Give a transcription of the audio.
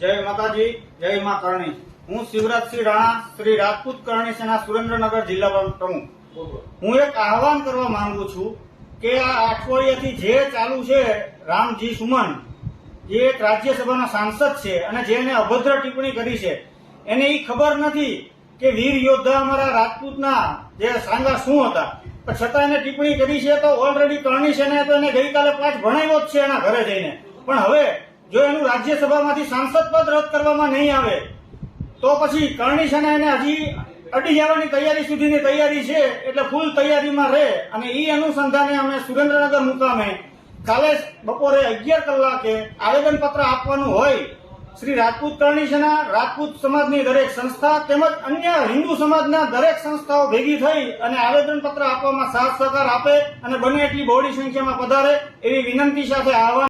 માતાજી, જય મા કરણી. હું શિવરાજસિંહ રાણા, શ્રી રાજપૂત કરણી સેના સુરેન્દ્રનગર જિલ્લા પ્રમુખ. હું એક આહવાન કરવા માંગુ છું કે આ અઠવાડિયાથી જે ચાલુ છે રામજી સુમન, જે એક રાજ્યસભાના સાંસદ છે અને જેને અભદ્ર ટિપ્પણી કરી છે, એને એ ખબર નથી કે વીર યોદ્ધા અમારા રાજપૂતના જે સાંગા શું હતા. પણ છતાં એને ટિપ્પણી કરી છે તો ઓલરેડી કરણી સેનાએ તો એને ગઈકાલે પાંચ ભણાવ્યો જ છે એના ઘરે જઈને. પણ હવે જો એનું રાજ્યસભામાંથી સાંસદ પદ રદ કરવામાં નહીં આવે, તો પછી કરણી સેના એને હજી અટી જવાની તૈયારી સુધીની તૈયારી છે, એટલે ફૂલ તૈયારીમાં રહે અને એ અનુસંધાને અમે સુરેન્દ્રનગર મુકામે કાલે બપોરે અગિયાર કલાકે આવેદન પત્ર આપવાનું હોય. શ્રી રાજપૂત કરણી સેના, રાજપૂત સમાજની દરેક સંસ્થા તેમજ અન્ય હિન્દુ સમાજના દરેક સંસ્થાઓ ભેગી થઈ અને આવેદન પત્ર આપવામાં સાથ સહકાર આપે અને બને એટલી બહોળી સંખ્યામાં પધારે એવી વિનંતી સાથે આહવાન